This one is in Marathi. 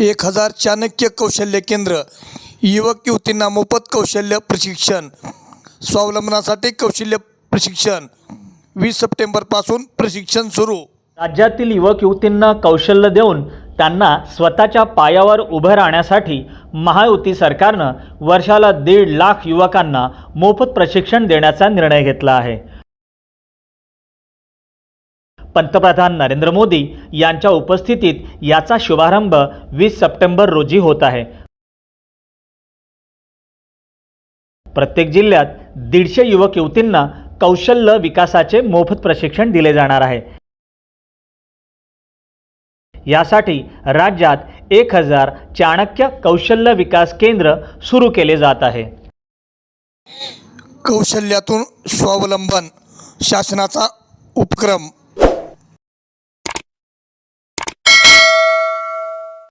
एक हजार चाणक्य कौशल्य केंद्र युवक युवतींना मोफत कौशल्य प्रशिक्षण स्वावलंबनासाठी कौशल्य प्रशिक्षण. वीस सप्टेंबरपासून प्रशिक्षण सुरू. राज्यातील युवक युवतींना कौशल्य देऊन त्यांना स्वतःच्या पायावर उभं राहण्यासाठी महायुती सरकारनं वर्षाला दीड लाख युवकांना मोफत प्रशिक्षण देण्याचा निर्णय घेतला आहे. पंतप्रधान नरेंद्र मोदी यांच्या उपस्थितीत याचा शुभारंभ वीस सप्टेंबर रोजी होत आहे. प्रत्येक जिल्ह्यात दीडशे युवक युवतींना कौशल्य विकासाचे मोफत प्रशिक्षण दिले जाणार आहे. यासाठी राज्यात एक हजार चाणक्य कौशल्य विकास केंद्र सुरू केले जात आहे. कौशल्यातून स्वावलंबन शासनाचा उपक्रम